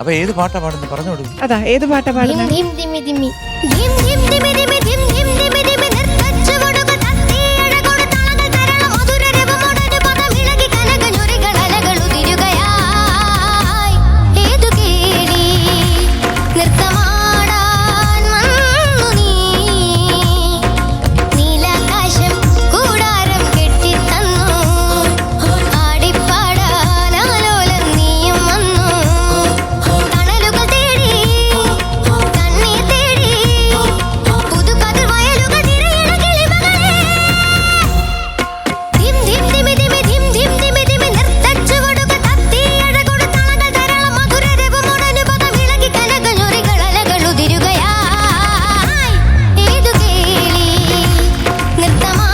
അപ്പൊ ഏത് പാട്ടാ പാടുന്നത് പറഞ്ഞു കൊടുക്കും അതാ ഏത് പാട്ടാ പാടുന്നത് Let them